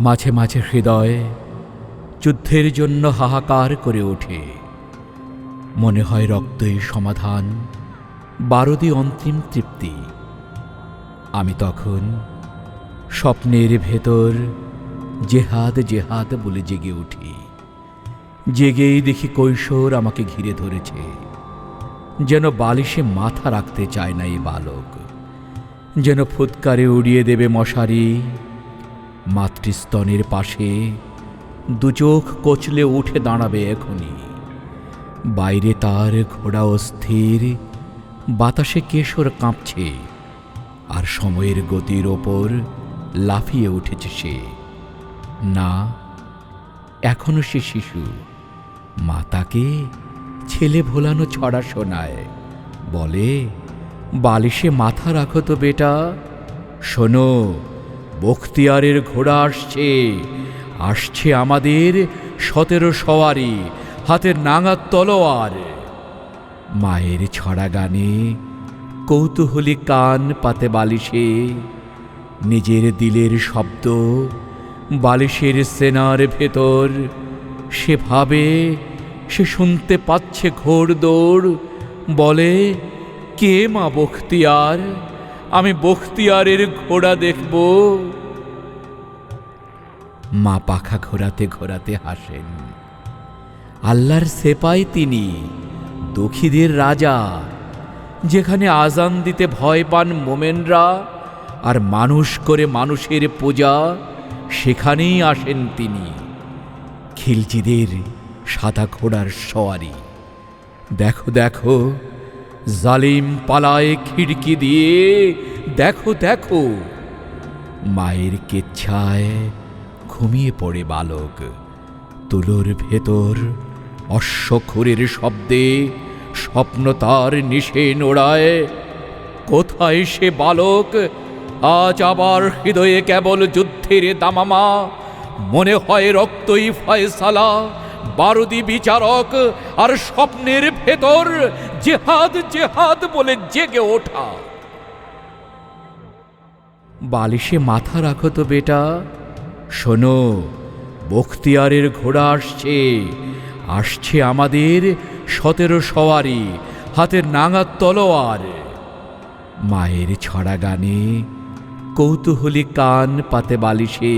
মাঝে মাঝে হৃদয় যুদ্ধের জন্য হাহাকার করে ওঠে। মনে হয় রক্তই সমাধান, বারদি অন্তিম তৃপ্তি। আমি তখন স্বপ্নের ভেতর জেহাদ জেহাদ বলে জেগে উঠি। জেগেই দেখি কৈশোর আমাকে ঘিরে ধরেছে। যেন বালিশে মাথা রাখতে চায় না এই বালক। যেন ফুৎকারে উড়িয়ে দেবে মশারি মাতৃস্তনের পাশে দু চোখ কচলে উঠে দাঁড়াবে এখনই। বাইরে তার ঘোড়া অস্থির বাতাসে কেশর কাঁপছে, আর সময়ের গতির ওপর লাফিয়ে উঠেছে সে। না, এখনও সে শিশু। মা তাকে ছেলে ভোলানো ছড়া শোনায়, বলে, বালিশে মাথা রাখো তো বেটা, শোনো। বখতিয়ারের ঘোড়া আসছে। আসছে আমাদের সতেরো সওয়ারি, হাতের নাঙার তলোয়ার। মায়ের ছড়া গানে কৌতূহলী কান পাতে বালিশে। নিজের দিলের শব্দ বালিশের সেনার ভেতর। সে ভাবে সে শুনতে পাচ্ছে ঘোর দৌড় বলে, কে মা বখতিয়ার? আমি বখতিয়ারের ঘোড়া দেখব। মা পাখা ঘোরাতে ঘোরাতে হাসেন। আল্লাহর সেপাই তিনি, দখিদের রাজা। যেখানে আজান দিতে ভয় পান মোমেনরা আর মানুষ করে মানুষের পূজা, সেখানেই আসেন তিনি। খিলজিদের সাদা ঘোড়ার সওয়ারি। দেখো দেখো জালিম পালায় খিড়কি দিয়ে, দেখো দেখো। মায়ের কেচ্ছায় ঘুমিয়ে পড়ে বালক। তুলোর ভেতর অশ্বক্ষুরের শব্দে স্বপ্ন তার নিশে নোড়ায়। কোথায় সে বালক? আজ আবার হৃদয়ে কেবল যুদ্ধের দামামা। মনে হয় রক্তই ফয়সালা, বারুদি বিচারক আর স্বপ্নের ভেতর জেহাদ জেহাদ বলে জেগে ওঠা। বালিশে মাথা রাখো তো বেটা। শোনো, বখতিয়ারের ঘোড়া আসছে। আসছে আমাদের সতেরো সওয়ারি, হাতের নাঙার তলোয়ার। মায়ের ছড়া গানে কৌতূহলী কান পাতে বালিশে।